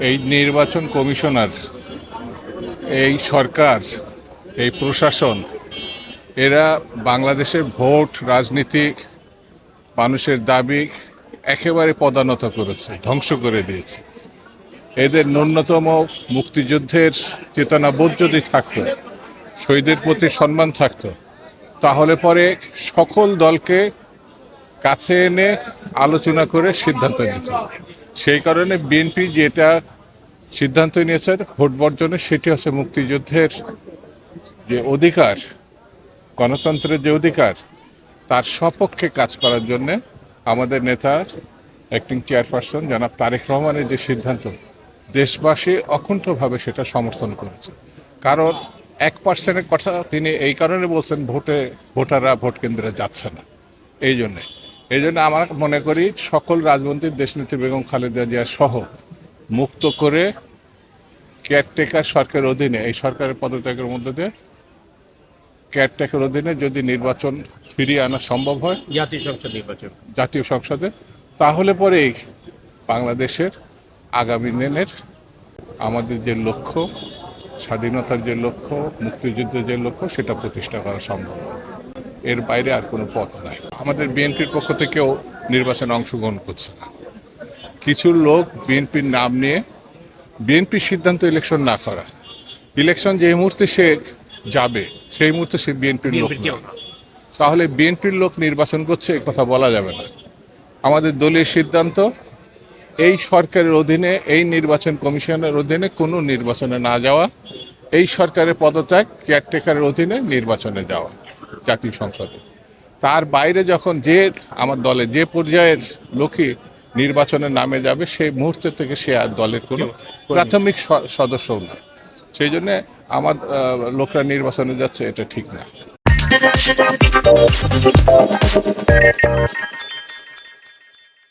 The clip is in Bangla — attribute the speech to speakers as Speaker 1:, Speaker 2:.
Speaker 1: এই নির্বাচন কমিশনার, এই সরকার, এই প্রশাসন, এরা বাংলাদেশের ভোট, রাজনীতি, মানুষের দাবি একেবারে পদানত করেছে, ধ্বংস করে দিয়েছে। এদের ন্যূনতম মুক্তিযুদ্ধের চেতনাবোধ যদি থাকতো, শহীদের প্রতি সম্মান থাকতো, তাহলে পরে সকল দলকে কাছে এনে আলোচনা করে সিদ্ধান্ত নিতে হবে। সেই কারণে বিএনপি যেটা সিদ্ধান্ত নিয়েছে ভোট বর্জনের সেটি হচ্ছে মুক্তিযুদ্ধের যে অধিকার, গণতন্ত্রের যে অধিকার, তার সপক্ষে কাজ করার জন্য আমাদের নেতা অ্যাক্টিং চেয়ারপারসন জনাব তারেক রহমানের যে সিদ্ধান্ত, দেশবাসী অকুণ্ঠভাবে সেটা সমর্থন করেছে। কারণ এক পার্সেন্টের কথা তিনি এই কারণে বলছেন, ভোটে, ভোটাররা ভোট কেন্দ্রে যাচ্ছে না। এই জন্যে। এই জন্য আমার মনে করি সকল রাজমন্ত্রী দেশনেত্রী বেগম খালেদা জিয়া সহ মুক্ত করে কেয়ারটেকার সরকারের অধীনে এই সরকারের পদত্যাগের মধ্যে দিয়ে কেয়ারটেকার অধীনে যদি নির্বাচন ফিরিয়ে আনা সম্ভব হয়
Speaker 2: জাতীয় সংসদ নির্বাচন।
Speaker 1: জাতীয় সংসদে তাহলে পরেই বাংলাদেশের আগামী দিনের আমাদের যে লক্ষ্য স্বাধীনতার যে লক্ষ্য মুক্তিযুদ্ধের যে লক্ষ্য সেটা প্রতিষ্ঠা করা সম্ভব। এর বাইরে আর কোনো পথ নাই। আমাদের বিএনপির পক্ষ থেকেও নির্বাচনে অংশগ্রহণ করছে না। কিছু লোক বিএনপির নাম নিয়ে বিএনপির সিদ্ধান্ত ইলেকশন না করা। ইলেকশন যে মুহূর্তে সে যাবে সেই মুহূর্তে সে বিএনপির লোক। তাহলে বিএনপির লোক নির্বাচন করছে এ কথা বলা যাবে না। আমাদের দলীয় সিদ্ধান্ত এই সরকারের অধীনে এই নির্বাচন কমিশনের অধীনে কোনো নির্বাচনে না যাওয়া এই সরকারের পদত্যাগ কেয়ারটেকারের অধীনে নির্বাচনে যাওয়া জাতীয় সংসদে। তার বাইরে যখন যে আমার দলে যে পর্যায়ের লোকই নির্বাচনে নামে যাবে সেই মুহূর্তে থেকে সে আর দলের কোনো প্রাথমিক সদস্যও না। সেই জন্য আমার লোকরা নির্বাচনে যাচ্ছে এটা ঠিক না।